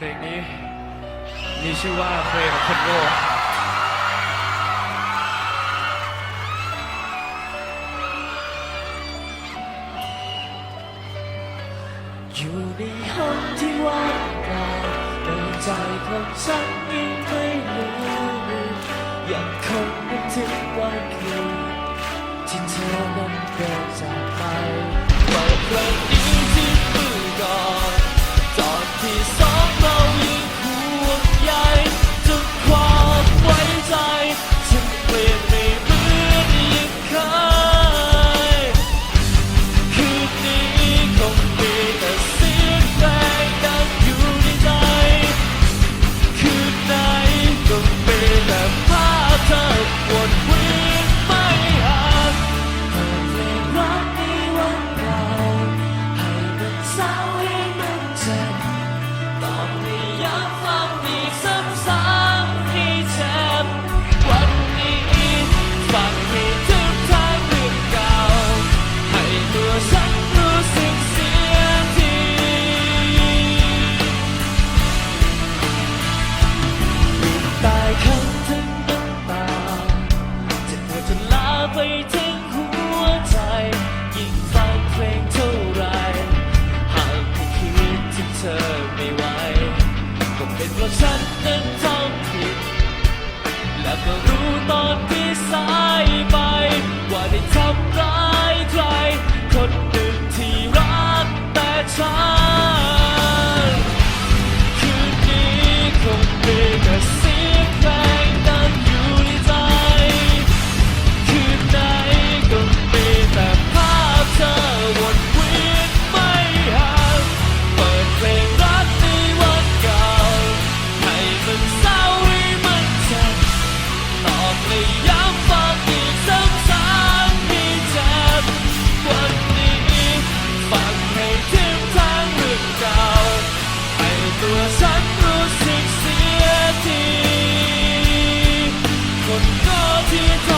เพลงนี้มีชื่อว่าเพลงของคนโง่อยู่ในห้องที่ว่างเปล่าในใจของฉันยังไม่ ทิ้งหัวใจ ยิงฟังเพลงเท่าไร หากคิดถึงเธอไม่ไวก็เป็นเพราะฉันนั้นทำผิด แล้วก็รู้ตอนที่ Sanno sexy a Con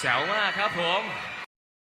แจ๋วมากครับผม